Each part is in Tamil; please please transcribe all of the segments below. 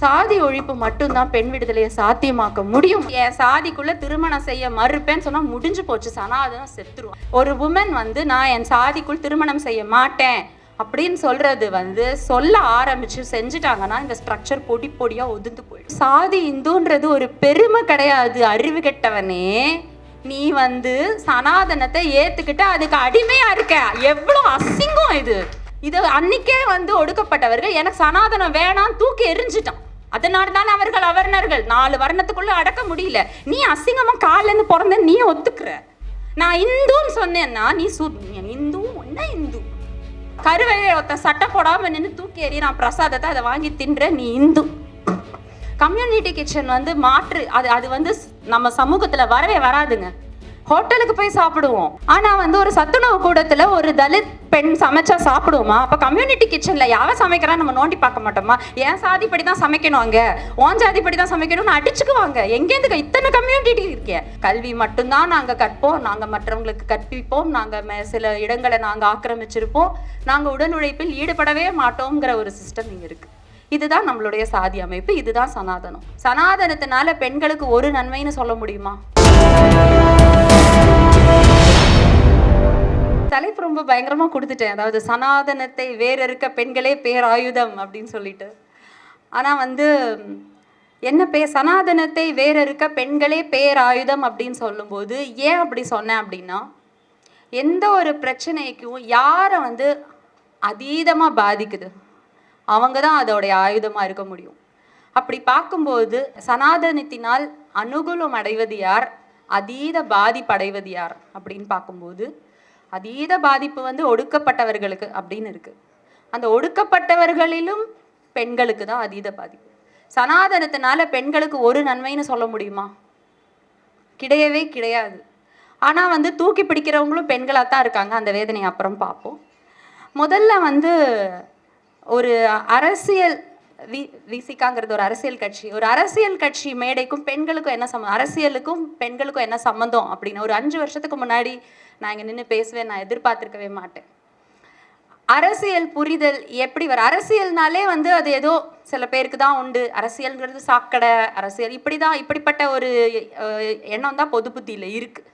சாதி ஒழிப்பு மட்டும்தான் பெண் விடுதலையை சாத்தியமாக்க முடியும். என் சாதிக்குள்ள திருமணம் செய்ய மறுப்பேன்னு சொன்னா முடிஞ்சு போச்சு. சனாதனம் செத்துருவோம் ஒரு உமன் வந்து நான் என் சாதிக்குள் திருமணம் செய்ய மாட்டேன் அப்படின்னு சொல்றது வந்து சொல்ல ஆரம்பிச்சு செஞ்சுட்டாங்கன்னா இந்த ஸ்ட்ரக்சர் பொடி பொடியா ஒதுந்து போயிடும். சாதி இந்துன்றது ஒரு பெருமை கிடையாது. அறிவு கெட்டவனே. நீ வந்து சனாதனத்தை ஏத்துக்கிட்டு அதுக்கு அடிமையா இருக்க. எவ்வளவு அசிங்கம் இது. இது அன்னைக்கே வந்து ஒடுக்கப்பட்டவர்கள். எனக்கு சனாதனம் வேணாம் தூக்கி எரிஞ்சிட்டான் அதனால தான் அவர்கள் அவர்ணர்கள் நாலு வர்ணத்துக்குள்ள அடக்க முடியல. நீ அசிங்கமா காலேருந்து பிறந்த நீ ஒத்துக்கிற. நான் இந்துன்னு சொன்னேன்னா நீ சூ இந்து என்ன இந்து. கருவையை ஒருத்த சட்டை போடாம நின்று தூக்கி எறி நான் பிரசாதத்தை அதை வாங்கி தின்ற நீ இந்து. கம்யூனிட்டி கிச்சன் வந்து மாற்று. அது அது வந்து நம்ம சமூகத்துல வரவே வராதுங்க. ஹோட்டலுக்கு போய் சாப்பிடுவோம். ஆனா வந்து ஒரு சத்துணவு கூடத்துல ஒரு தலித் பெண் சமைச்சா சாப்பிடுவோமா? அப்ப கம்யூனிட்டி கிச்சன்ல யாவ சமைக்கிறான்னு நம்ம நோண்டி பார்க்க மாட்டோமா? என் சாதிப்படி தான் சமைக்கணும் அங்க. ஓன் சாதிப்படி தான் சமைக்கணும்னு அடிச்சுக்குவாங்க. எங்கேருந்து இத்தனை கம்யூனிட்டி இருக்கே? கல்வி மட்டும்தான் நாங்க கற்போம். நாங்க மற்றவங்களுக்கு கற்பிப்போம். நாங்க மே- சில இடங்களை நாங்க ஆக்கிரமிச்சிருப்போம். நாங்க உடல் உழைப்பில் ஈடுபடவே மாட்டோங்கிற ஒரு சிஸ்டம் இங்க இருக்கு. இதுதான் நம்மளுடைய சாதி அமைப்பு. இதுதான் சனாதனம். சனாதனத்தினால பெண்களுக்கு ஒரு நன்மைன்னு சொல்ல முடியுமா? தலைப்பு ரொம்ப பயங்கரமாக கொடுத்துட்டேன். அதாவது சனாதனத்தை வேறறுக்க பெண்களே பேராயுதம் அப்படின்னு சொல்லிட்டு. ஆனால் வந்து என்ன பே சனாதனத்தை வேறறுக்க பெண்களே பேராயுதம் அப்படின்னு சொல்லும்போது ஏன் அப்படி சொன்னேன் அப்படின்னா எந்த ஒரு பிரச்சனைக்கும் யாரை வந்து அதீதமாக பாதிக்குது? அவங்க தான் அதோடைய ஆயுதமாக இருக்க முடியும். அப்படி பார்க்கும்போது சனாதனத்தினால் அனுகூலம் அடைவது யார்? அதீத பாதிப்படைவது யார்? அப்படின்னு பார்க்கும்போது அதீத பாதிப்பு வந்து ஒடுக்கப்பட்டவர்களுக்கு அப்படின்னு இருக்கு. அந்த ஒடுக்கப்பட்டவர்களிலும் பெண்களுக்கு தான் அதீத பாதிப்பு. சனாதனத்தினால பெண்களுக்கு ஒரு நன்மைன்னு சொல்ல முடியுமா? கிடையவே கிடையாது. ஆனால் வந்து தூக்கி பிடிக்கிறவங்களும் பெண்களாக தான் இருக்காங்க. அந்த வேதனையை அப்புறம் பார்ப்போம். முதல்ல வந்து ஒரு அரசியல் வி விசிகாங்கிறது ஒரு அரசியல் கட்சி. ஒரு அரசியல் கட்சி மேடைக்கும் பெண்களுக்கும் என்ன சம்மந்தம் அரசியலுக்கும் பெண்களுக்கும் என்ன சம்மந்தம் அப்படின்னு ஒரு அஞ்சு வருஷத்துக்கு முன்னாடி நான் இங்கே நின்று பேசுவேன் நான் எதிர்பார்த்திருக்கவே மாட்டேன். அரசியல் புரிதல் எப்படி வர அரசியல்னாலே வந்து அது ஏதோ சில பேருக்கு தான் உண்டு. அரசியல்ங்கிறது சாக்கடை அரசியல் இப்படி தான் இப்படிப்பட்ட ஒரு எண்ணம் தான் பொது புத்தியில் இருக்குது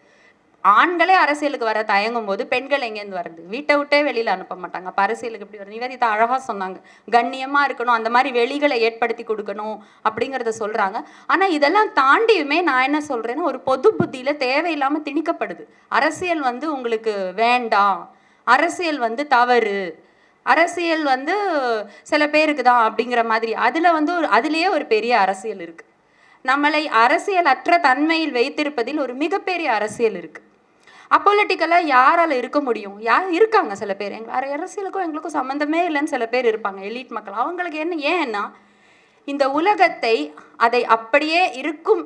ஆண்களே அரசியலுக்கு வர தயங்கும் போது பெண்கள் எங்கேருந்து வருது வீட்டை விட்டே வெளியில் அனுப்ப மாட்டாங்க. அப்ப அரசியலுக்கு எப்படி வரும் நிவேதிதா அழகாக சொன்னாங்க. கண்ணியமாக இருக்கணும். அந்த மாதிரி வெளிகளை ஏற்படுத்தி கொடுக்கணும் அப்படிங்கிறத சொல்கிறாங்க ஆனால் இதெல்லாம் தாண்டியுமே நான் என்ன சொல்கிறேன்னா ஒரு பொது புத்தியில் தேவையில்லாமல் திணிக்கப்படுது. அரசியல் வந்து உங்களுக்கு வேண்டாம். அரசியல் வந்து தவறு. அரசியல் வந்து சில பேருக்கு தான் அப்படிங்கிற மாதிரி. அதில் வந்து ஒரு அதுலேயே ஒரு பெரிய அரசியல் இருக்குது நம்மளை அரசியல் அற்ற தன்மையில் வைத்திருப்பதில் ஒரு மிகப்பெரிய அரசியல் இருக்குது அப்பொலிட்டிக்கலாக யாரால் இருக்க முடியும்? யார் இருக்காங்க சில பேர்? எங்க வேற அரசியலுக்கும் எங்களுக்கும் சம்மந்தமே இல்லைன்னு சில பேர் இருப்பாங்க எலீட் மக்கள். அவங்களுக்கு என்ன ஏன்னா இந்த உலகத்தை அதை அப்படியே இருக்கும்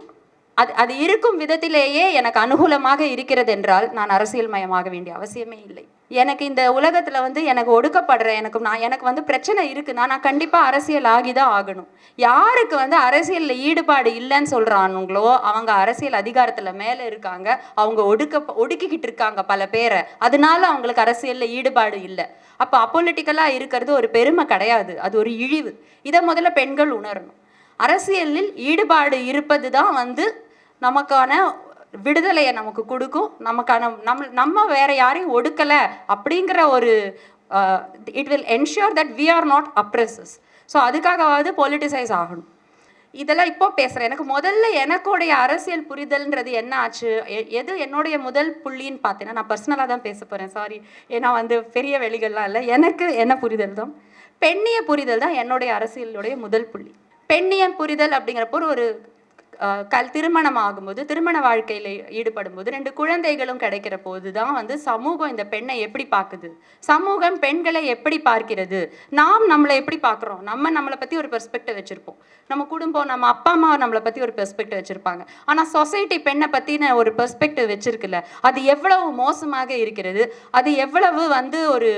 அது அது இருக்கும் விதத்திலேயே எனக்கு அனுகூலமாக இருக்கிறது என்றால் நான் அரசியல் மயமாக வேண்டிய அவசியமே இல்லை. எனக்கு இந்த உலகத்தில் வந்து எனக்கு ஒடுக்கப்படுற எனக்கு நான் எனக்கு வந்து பிரச்சனை இருக்குன்னா நான் கண்டிப்பாக அரசியல் ஆகிதான் ஆகணும். யாருக்கு வந்து அரசியலில் ஈடுபாடு இல்லைன்னு சொல்கிறானுங்களோ அவங்க அரசியல் அதிகாரத்தில் மேலே இருக்காங்க அவங்க ஒடுக்க ஒடுக்கிக்கிட்டு இருக்காங்க பல பேரை. அதனால அவங்களுக்கு அரசியலில் ஈடுபாடு இல்லை. அப்போ அப்பொலிட்டிக்கலாக இருக்கிறது ஒரு பெருமை கிடையாது. அது ஒரு இழிவு. இதை முதல்ல பெண்கள் உணரணும். அரசியலில் ஈடுபாடு இருப்பது தான் வந்து நமக்கான விடுதலையை நமக்கு கொடுக்கும். நமக்கான நம்ம நம்ம வேற யாரையும் ஒடுக்கலை அப்படிங்கிற ஒரு it will ensure that we are not oppressors so அதுக்காகவாவது politicise ஆகணும். இதெல்லாம் இப்போ பேசுகிறேன் எனக்கு முதல்ல எனக்குடைய அரசியல் புரிதல்ன்றது என்ன ஆச்சு? எ- எது என்னுடைய முதல் புள்ளின்னு பார்த்தீங்கன்னா நான் பர்சனலாக தான் பேச போகிறேன் சாரி ஏன்னா வந்து பெரிய வெளிகள்லாம் இல்லை. எனக்கு என்ன புரிதல் தான்? பெண்ணிய புரிதல் தான் என்னுடைய அரசியலுடைய முதல் புள்ளி. பெண்ணிய புரிதல் அப்படிங்கிறப்போ ஒரு கல் திருமணம் ஆகும்போது திருமண வாழ்க்கையில் ஈடுபடும் போது ரெண்டு குழந்தைகளும் கிடைக்கிற போது தான் வந்து சமூகம் இந்த பெண்ணை எப்படி பார்க்குது? சமூகம் பெண்களை எப்படி பார்க்கிறது? நாம் நம்மளை எப்படி பார்க்குறோம்? நம்ம நம்மளை பற்றி ஒரு பெர்ஸ்பெக்டிவ் வச்சுருப்போம். நம்ம குடும்பம் நம்ம அப்பா அம்மா நம்மளை பற்றி ஒரு பெர்ஸ்பெக்டிவ் வச்சுருப்பாங்க. ஆனால் சொசைட்டி பெண்ணை பற்றின ஒரு பெர்ஸ்பெக்டிவ் வச்சுருக்குல்ல அது எவ்வளவு மோசமாக இருக்கிறது? அது எவ்வளவு வந்து ஒரு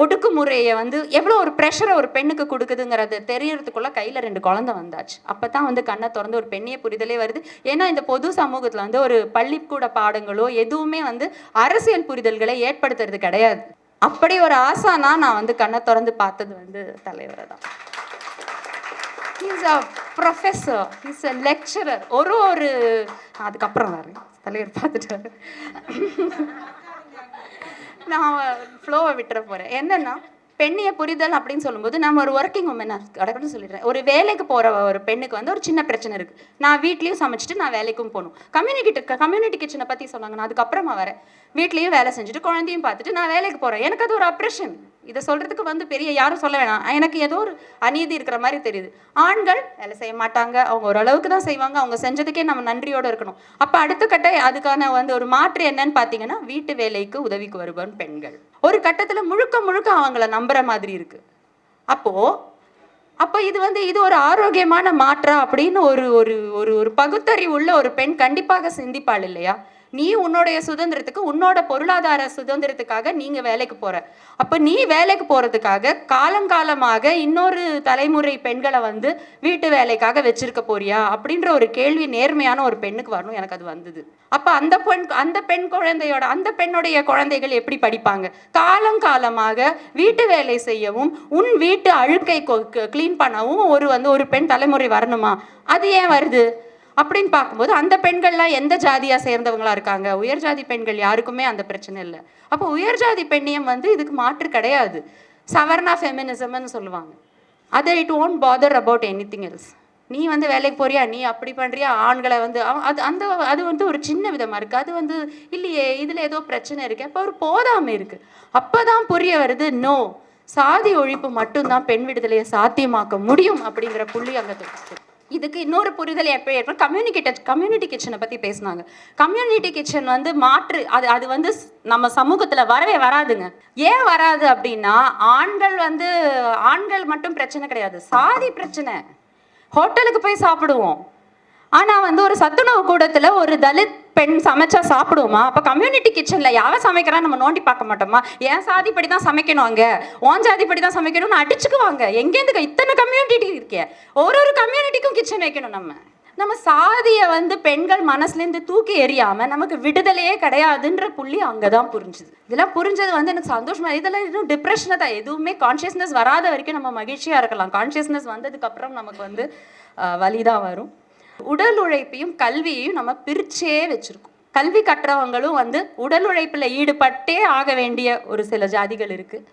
ஒடுக்குமுறையை வந்து எவ்வளோ ஒரு ப்ரெஷரை ஒரு பெண்ணுக்கு கொடுக்குதுங்கிறது தெரியறதுக்குள்ளே கையில் ரெண்டு குழந்தை வந்தாச்சு. அப்போ தான் வந்து கண்ணை திறந்து ஒரு பெண்ணிய புரிதலே வருது. ஏன்னா இந்த பொது சமூகத்தில் வந்து ஒரு பள்ளிக்கூட பாடங்களோ எதுவுமே வந்து அரசியல் புரிதல்களை ஏற்படுத்துறது கிடையாது. அப்படி ஒரு ஆசானா நான் வந்து கண்ணை திறந்து பார்த்தது வந்து தலைவரை தான். Is a professor is a lecturer ஒரு ஒரு அதுக்கப்புறம் வரேன். தலைவர் பார்த்துட்டாரு. நான் ஃப்ளோவை விட்டுற போகிறேன் என்னன்னா பெண்ணிய புரிதல் அப்படின்னு சொல்லும்போது நம்ம ஒரு ஒர்க்கிங் உமனாக கடற்கன்னு சொல்லிடுறேன். ஒரு வேலைக்கு போகிற ஒரு பெண்ணுக்கு வந்து ஒரு சின்ன பிரச்சனை இருக்குது நான் வீட்லேயும் சமைச்சிட்டு நான் வேலைக்கும் போகணும். கம்யூனிட்டி கம்யூனிட்டி கிச்சனை பற்றி சொன்னாங்க நான் அதுக்கப்புறமா வரேன். வீட்லேயும் வேலை செஞ்சுட்டு குழந்தையும் பார்த்துட்டு நான் வேலைக்கு போகிறேன் எனக்கு அது ஒரு அப்ரெஷன் இதை சொல்கிறதுக்கு வந்து பெரிய யாரும் சொல்ல வேணாம். எனக்கு ஏதோ ஒரு அநீதி இருக்கிற மாதிரி தெரியுது. ஆண்கள் வேலை செய்ய மாட்டாங்க. அவங்க ஓரளவுக்கு தான் செய்வாங்க. அவங்க செஞ்சதுக்கே நம்ம நன்றியோடு இருக்கணும். அப்போ அடுத்த கட்ட அதுக்கான வந்து ஒரு மாற்று என்னன்னு பார்த்தீங்கன்னா வீட்டு வேலைக்கு உதவிக்கு வருபவன் பெண்கள். ஒரு கட்டத்தில் முழுக்க முழுக்க அவங்கள நம்புற மாதிரி இருக்கு. அப்போ அப்போ இது வந்து இது ஒரு ஆரோக்கியமான மாற்றா அப்படின்னு ஒரு ஒரு ஒரு ஒரு பகுத்தறிவு உள்ள ஒரு பெண் கண்டிப்பாக சிந்திப்பாள் இல்லையா? நீ உன்னுடைய சுதந்திரத்துக்கு உன்னோட பொருளாதார சுதந்திரத்துக்காக நீங்க வேலைக்கு போற. அப்ப நீ வேலைக்கு போறதுக்காக காலங்காலமாக இன்னொரு தலைமுறை பெண்களை வந்து வீட்டு வேலைக்காக வச்சிருக்க போறியா? அப்படின்ற ஒரு கேள்வி நேர்மையான ஒரு பெண்ணுக்கு வரணும் எனக்கு அது வந்தது. அப்ப அந்த பெண் அந்த பெண் குழந்தையோட அந்த பெண்ணுடைய குழந்தைகள் எப்படி படிப்பாங்க? காலங்காலமாக வீட்டு வேலை செய்யவும் உன் வீட்டு அழுக்கை க்ளீன் பண்ணவும் ஒரு வந்து ஒரு பெண் தலைமுறை வரணுமா? அது ஏன் வருது? அப்படின்னு பார்க்கும்போது அந்த பெண்கள்லாம் எந்த ஜாதியாக சேர்ந்தவங்களா இருக்காங்க? உயர் ஜாதி பெண்கள் யாருக்குமே அந்த பிரச்சனை இல்லை. அப்போ உயர் ஜாதி பெண்ணியம் வந்து இதுக்கு மாற்று கிடையாது. சவர்ணா ஃபெமினிசம்னு சொல்லுவாங்க. அது it won't bother about anything else நீ வந்து வேலைக்கு போறியா? நீ அப்படி பண்றியா? ஆண்களை வந்து அது அந்த அது வந்து ஒரு சின்ன விதமா இருக்கு. அது வந்து இல்லையே இதுல ஏதோ பிரச்சனை இருக்கு. அப்போ ஒரு போதாமை இருக்கு. அப்பதான் புரிய வருது நோ சாதி ஒழிப்பு மட்டும்தான் பெண் விடுதலையை சாத்தியமாக்க முடியும் அப்படிங்கிற புள்ளி அங்கே தெரிஞ்சுது இதுக்கு இன்னொரு புரிதல் எப்போ ஏற்படும் கம்யூனிட்டி கிச்சனை பற்றி பேசினாங்க. கம்யூனிட்டி கிச்சன் வந்து மாற்று அது அது வந்து நம்ம சமூகத்தில் வரவே வராதுங்க. ஏன் வராது அப்படின்னா ஆண்கள் வந்து ஆண்கள் மட்டும் பிரச்சனை கிடையாது. சாதி பிரச்சனை. ஹோட்டலுக்கு போய் சாப்பிடுவோம். ஆனால் வந்து ஒரு சத்துணவு கூடத்தில் ஒரு தலித் பெண் சமைச்சா சாப்பிடுவோமா? அப்போ கம்யூனிட்டி கிச்சனில் யாவை சமைக்கிறான்னு நம்ம நோண்டி பார்க்க மாட்டோமா? என் சாதிப்படி தான் சமைக்கணும் அங்கே. ஓன் சாதிப்படி தான் சமைக்கணும்னு அடிச்சுக்குவாங்க. எங்கேருந்து இத்தனை கம்யூனிட்டி இருக்கே? ஒரு ஒரு கம்யூனிட்டிக்கும் கிச்சன் வைக்கணும் நம்ம. நம்ம சாதியை வந்து பெண்கள் மனசுலேருந்து தூக்கி எறியாமல் நமக்கு விடுதலையே கிடையாதுன்ற புள்ளி அங்கே தான் புரிஞ்சுது. இதெல்லாம் புரிஞ்சது வந்து எனக்கு சந்தோஷமா இதெல்லாம் இன்னும் டிப்ரெஷனை தான். எதுவுமே கான்ஷியஸ்னஸ் வராத வரைக்கும் நம்ம மகிழ்ச்சியாக இருக்கலாம். கான்ஷியஸ்னஸ் வந்ததுக்கப்புறம் நமக்கு வந்து வலி தான் வரும். உடல் உழைப்பையும் கல்வியையும் நம்ம பிரிச்சே வச்சிருக்கோம். கல்வி கற்றவங்களும் வந்து உடல் உழைப்பில் ஈடுபட்டே ஆக வேண்டிய ஒரு சில ஜாதிகள் இருக்குது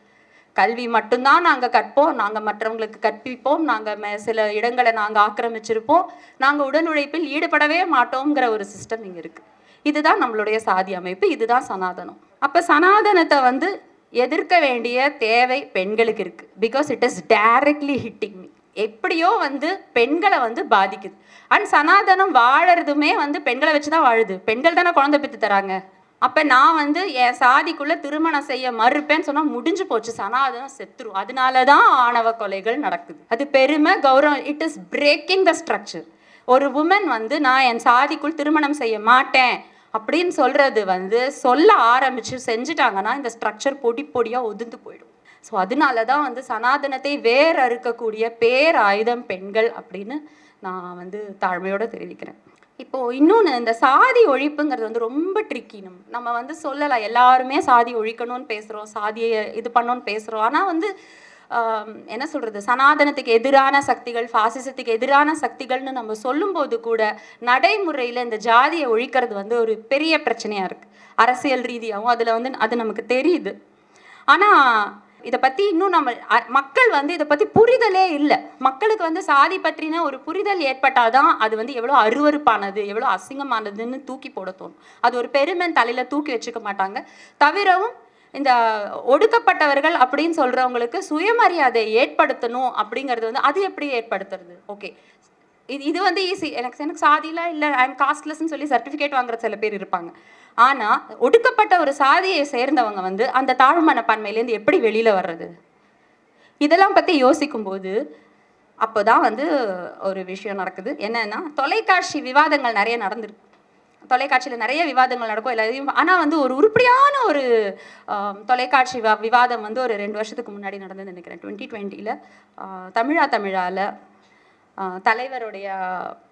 கல்வி மட்டும்தான் நாங்கள் கற்போம். நாங்கள் மற்றவங்களுக்கு கற்பிப்போம். நாங்கள் சில இடங்களை நாங்கள் ஆக்கிரமிச்சிருப்போம். நாங்கள் உடல் உழைப்பில் ஈடுபடவே மாட்டோங்கிற ஒரு சிஸ்டம் இங்கே இருக்குது இதுதான் நம்மளுடைய சாதி அமைப்பு. இதுதான் சனாதனம். அப்போ சனாதனத்தை வந்து எதிர்க்க வேண்டிய தேவை பெண்களுக்கு இருக்குது because it is directly hitting me எப்படியோ வந்து பெண்களை வந்து பாதிக்குது. அண்ட் சனாதனம் வாழறதுமே வந்து பெண்களை வச்சு தான் வாழுது. பெண்கள் தானே குழந்தை பெற்று தராங்க. அப்போ நான் வந்து என் சாதிக்குள்ளே திருமணம் செய்ய மறுப்பேன்னு சொன்னால் முடிஞ்சு போச்சு. சனாதனம் செத்துரும் அதனால தான் ஆணவ கொலைகள் நடக்குது. அது பெருமை கௌரவம். It is breaking the structure ஒரு உமன் வந்து நான் என் சாதிக்குள் திருமணம் செய்ய மாட்டேன். அப்படின்னு சொல்கிறது வந்து சொல்ல ஆரம்பித்து செஞ்சுட்டாங்கன்னா இந்த ஸ்ட்ரக்சர் பொடி பொடியாக ஒதுந்து போயிடும். ஸோ அதனால தான் வந்து சனாதனத்தை வேர் அறுக்கக்கூடிய பேர் ஆயுதம் பெண்கள் அப்படின்னு நான் வந்து தாழ்மையோடு தெரிவிக்கிறேன். இப்போ இன்னொன்று இந்த சாதி ஒழிப்புங்கிறது வந்து ரொம்ப ட்ரிக்கி நம்ம. நம்ம வந்து சொல்லலாம் எல்லாருமே சாதி ஒழிக்கணும்னு பேசுகிறோம் சாதியை இது பண்ணணும்னு பேசுகிறோம் ஆனால் வந்து என்ன சொல்கிறது சனாதனத்துக்கு எதிரான சக்திகள் ஃபாசிசத்துக்கு எதிரான சக்திகள்னு நம்ம சொல்லும்போது கூட நடைமுறையில் இந்த ஜாதியை ஒழிக்கிறது வந்து ஒரு பெரிய பிரச்சனையாக இருக்குது அரசியல் ரீதியாகவும் அதில் வந்து அது நமக்கு தெரியுது. ஆனால் இதை பற்றி இன்னும் நம்ம மக்கள் வந்து இதை பற்றி புரிதலே இல்லை. மக்களுக்கு வந்து சாதி பற்றின ஒரு புரிதல் ஏற்பட்டாதான் அது வந்து எவ்வளோ அருவருப்பானது எவ்வளோ அசிங்கமானதுன்னு தூக்கி போட தோணும். அது ஒரு பெருமன் தலையில் தூக்கி வச்சுக்க மாட்டாங்க. தவிரவும் இந்த ஒடுக்கப்பட்டவர்கள் அப்படின்னு சொல்கிறவங்களுக்கு சுயமரியாதை ஏற்படுத்தணும் அப்படிங்கிறது வந்து அது எப்படி ஏற்படுத்துறது? ஓகே. இது இது வந்து ஈஸி எனக்கு எனக்கு சாதியெலாம் இல்லை. ஐம் காஸ்ட்லெஸ்ன்னு சொல்லி சர்டிஃபிகேட் வாங்குற சில பேர் இருப்பாங்க. ஆனால் ஒடுக்கப்பட்ட ஒரு சாதியை சேர்ந்தவங்க வந்து அந்த தாழ்வு மனப்பான்மையிலேருந்து எப்படி வெளியில் வர்றது? இதெல்லாம் பற்றி யோசிக்கும்போது அப்போ தான் வந்து ஒரு விஷயம் நடக்குது. என்னன்னா தொலைக்காட்சி விவாதங்கள் நிறைய நடந்திருக்கு. தொலைக்காட்சியில் நிறைய விவாதங்கள் நடக்கும். எல்லாத்தையும் ஆனால் வந்து ஒரு உருப்படியான ஒரு தொலைக்காட்சி விவாதம் வந்து ஒரு ரெண்டு வருஷத்துக்கு முன்னாடி நடந்ததுன்னு நினைக்கிறேன். டுவெண்ட்டி டுவெண்ட்டியில் தமிழா தமிழால் தலைவருடைய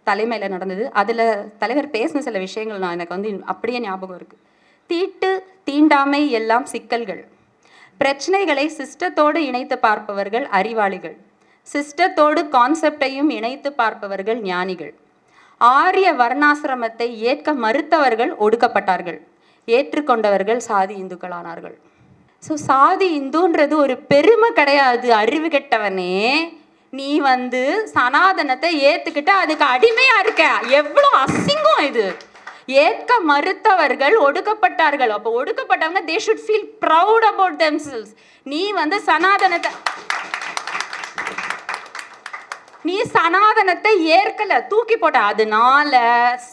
தலைமையில் நடந்தது. அதில் தலைவர் பேசின சில விஷயங்கள் நான் எனக்கு வந்து அப்படியே ஞாபகம் இருக்குது தீட்டு தீண்டாமை எல்லாம் சிக்கல்கள். பிரச்சனைகளை சிஸ்டத்தோடு இணைத்து பார்ப்பவர்கள் அறிவாளிகள். சிஸ்டத்தோடு கான்செப்டையும் இணைத்து பார்ப்பவர்கள் ஞானிகள். ஆரிய வர்ணாசிரமத்தை ஏற்க மறுத்தவர்கள் ஒடுக்கப்பட்டார்கள். ஏற்றுக்கொண்டவர்கள் சாதி இந்துக்களானார்கள். ஸோ சாதி இந்துன்றது ஒரு பெருமை கிடையாது. அறிவு கெட்டவனே. நீ வந்து சனாதனத்தை ஏத்துக்கிட்டு அதுக்கு அடிமையா இருக்க. எவ்வளோ அசிங்கம் இது. ஏற்க மறுத்தவர்கள் ஒடுக்கப்பட்டார்கள். அப்போ ஒடுக்கப்பட்டவங்க they should feel proud about themselves. நீ வந்து சனாதனத்தை நீ சனாதனத்தை ஏற்கல. தூக்கி போட்ட. அதனால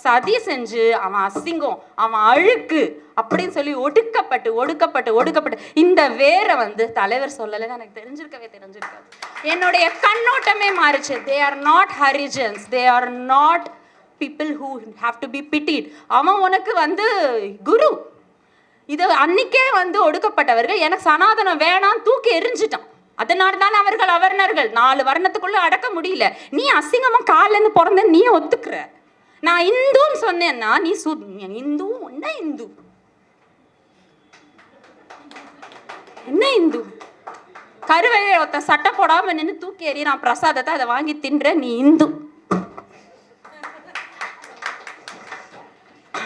சதி செஞ்சு அவன் அசிங்கம் அவன் அழுக்கு. அப்படின்னு சொல்லி ஒடுக்கப்பட்டு ஒடுக்கப்பட்டு ஒடுக்கப்பட்டு இந்த வேரை வந்து தலைவர் சொல்லலைன்னு எனக்கு தெரிஞ்சிருக்கவே தெரிஞ்சிருக்காது. என்னுடைய கண்ணோட்டமே மாறிச்சு. They are not Harijans they are not people who have to be pitied அவன் உனக்கு வந்து குரு. இது அன்னைக்கே வந்து ஒடுக்கப்பட்டவர்கள். எனக்கு சனாதனம் வேணாம் தூக்கி எரிஞ்சிட்டான். அதனால தான் அவர்கள் அவர்ணர்கள் நாலு வர்ணத்துக்குள்ள அடக்க முடியல. நீ அசிங்கமா காலேருந்து பிறந்த நீ ஒத்துக்கிற. நான் இந்துன்னு சொன்னேன்னா நீ சு இந்து என்ன இந்து. என்ன இந்து? கருவையை ஒருத்தன் சட்டை போடாம நின்று தூக்கி எறியறான் பிரசாதத்தை அதை வாங்கி தின்ற நீ இந்து.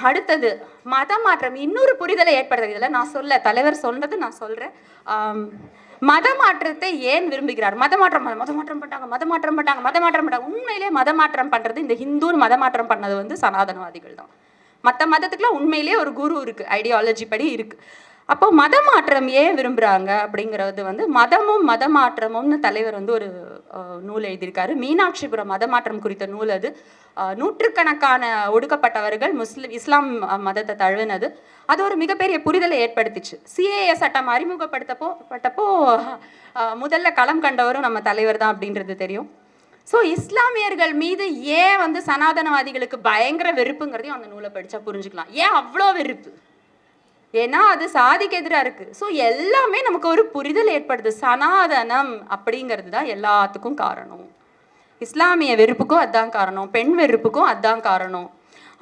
அடுத்தது மத மாற்றம் இன்னொரு புரிதலை ஏற்படுத்துறதுல நான் சொல்ல தலைவர் சொன்னது நான் சொல்கிறேன் மத மாற்றத்தை ஏன் விரும்புகிறார்? மத மாற்றம் மத மாற்றம் பண்ணாங்க மத மாற்றம் பண்ணாங்க மத மாற்றம் பண்ணாங்க உண்மையிலே மத மாற்றம் பண்ணுறது இந்த ஹிந்துன்னு மத மாற்றம் பண்ணது வந்து சனாதனவாதிகள் தான். மற்ற மதத்துக்குலாம் உண்மையிலே ஒரு குரு இருக்குது ஐடியாலஜி படி இருக்குது அப்போ மத மாற்றம் ஏன் விரும்புகிறாங்க அப்படிங்கிறது வந்து மதமும் மத மாற்றமும்னு தலைவர் வந்து ஒரு நூல் எழுதியிருக்காரு. மீனாட்சிபுரம் மத மாற்றம் குறித்த நூல் அது. நூற்றுக்கணக்கான ஒடுக்கப்பட்டவர்கள் முஸ்லிம் இஸ்லாம் மதத்தை தழுவினது. அது ஒரு மிகப்பெரிய புரிதலை ஏற்படுத்திச்சு. சிஏஏ சட்டம் அறிமுகப்படுத்தப்போ பட்டப்போ முதல்ல களம் கண்டவரும் நம்ம தலைவர் தான் அப்படின்றது தெரியும். ஸோ இஸ்லாமியர்கள் மீது ஏன் வந்து சனாதனவாதிகளுக்கு பயங்கர வெறுப்புங்கிறதையும் அந்த நூலை படித்தா புரிஞ்சுக்கலாம். ஏன் அவ்வளோ வெறுப்பு? ஏன்னா அது சாதிக்கு எதிராக இருக்குது ஸோ எல்லாமே நமக்கு ஒரு புரிதல் ஏற்படுது. சனாதனம் அப்படிங்கிறது தான் எல்லாத்துக்கும் காரணம். இஸ்லாமிய வெறுப்புக்கும் அதுதான் காரணம். பெண் வெறுப்புக்கும் அதுதான் காரணம்.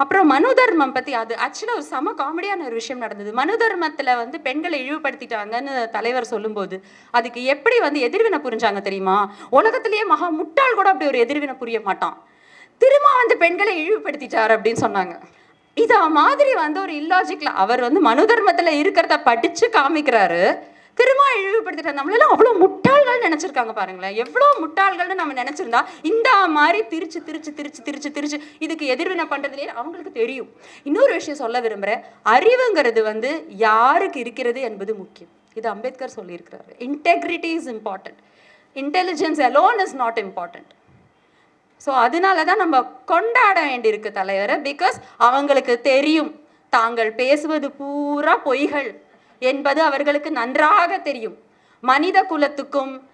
அப்புறம் மனு தர்மம் பற்றி அது ஆக்சுவலாக ஒரு செம காமெடியான ஒரு விஷயம் நடந்தது. மனு தர்மத்தில் வந்து பெண்களை இழிவுபடுத்திட்டாங்கன்னு தலைவர் சொல்லும்போது அதுக்கு எப்படி வந்து எதிர்வினை புரிஞ்சாங்க தெரியுமா? உலகத்திலேயே மகா முட்டாள் கூட அப்படி ஒரு எதிர்வினை புரிய மாட்டான். திரும்ப வந்து பெண்களை இழிவுபடுத்திட்டார் அப்படின்னு சொன்னாங்க. இத மாதிரி வந்து ஒரு இல்லாஜிக்ல அவர் வந்து மனு தர்மத்துல இருக்கிறத படிச்சு காமிக்கிறாரு. திரும்ப இழிவுபடுத்திட்டார். நம்மளெல்லாம் அவ்வளோ முட்டாள்கள் நினைச்சிருக்காங்க பாருங்களேன். எவ்வளோ முட்டாள்கள்னு நம்ம நினைச்சிருந்தா இந்த மாதிரி திரிச்சு திரிச்சு திரிச்சு திரிச்சு திரிச்சு இதுக்கு எதிர்வினை பண்ணுறதுலேயே அவங்களுக்கு தெரியும். இன்னொரு விஷயம் சொல்ல விரும்புறேன். அறிவுங்கிறது வந்து யாருக்கு இருக்கிறது என்பது முக்கியம். இது அம்பேத்கர் சொல்லியிருக்கிறாரு. Integrity is important intelligence alone is not important so அதனால தான் நம்ம கொண்டாட வேண்டியிருக்கு தலைவரை பிகாஸ் அவங்களுக்கு தெரியும். தாங்கள் பேசுவது பூரா பொய்கள் என்பது அவர்களுக்கு நன்றாக தெரியும். மனித குலத்துக்கும்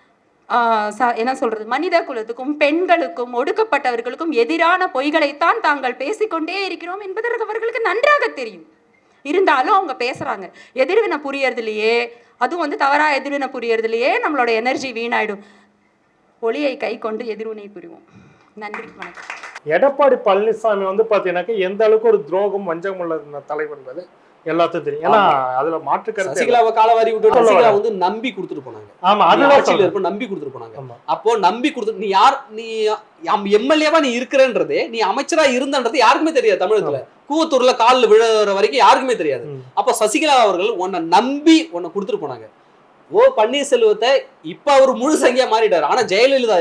ச- என்ன சொல்றது? மனித குலத்துக்கும் பெண்களுக்கும் ஒடுக்கப்பட்டவர்களுக்கும் எதிரான பொய்களைத்தான் தாங்கள் பேசிக்கொண்டே இருக்கிறோம் என்பது அவர்களுக்கு நன்றாக தெரியும். இருந்தாலும் அவங்க பேசுறாங்க. எதிர்வினை புரியறதுலையே அதுவும் வந்து தவறா எதிர்வினை புரியறதுலையே நம்மளோட எனர்ஜி வீணாயிடும். ஒளியை கை கொண்டு எதிர்வினை புரிவோம். நன்றி வணக்கம். எடப்பாடி பழனிசாமி வந்து பாத்தீங்கன்னாக்க எந்த அளவுக்கு ஒரு துரோகம் வஞ்சகம் உள்ள தலைவர்ன்றது எல்லாத்துக்கும் தெரியும். ஏன்னா அதுல மாற்று கருத்து சசிகலாவை காலவாரி விட்டு சசிகலா. வந்து நம்பி கொடுத்துட்டு போனாங்க. ஆமா அதுதான் ஆட்சியில. இருப்ப நம்பி கொடுத்துட்டு போனாங்க. அப்போ நம்பி கொடுத்து நீ யார் நீ எம்எல்ஏவா நீ இருக்கிறன்றதே நீ அமைச்சரா இருந்தன்றது யாருக்குமே தெரியாது தமிழகத்துல. கூவத்தூர்ல காலில் விழுற வரைக்கும் யாருக்குமே தெரியாது. அப்ப சசிகலா அவர்கள் உன்னை நம்பி உன்னை கொடுத்துட்டு போனாங்க. ஓ பன்னீர்செல்வத்தை இப்ப அவர் முழு சங்கியா மாறிட்டாரு. ஆனா ஜெயலலிதா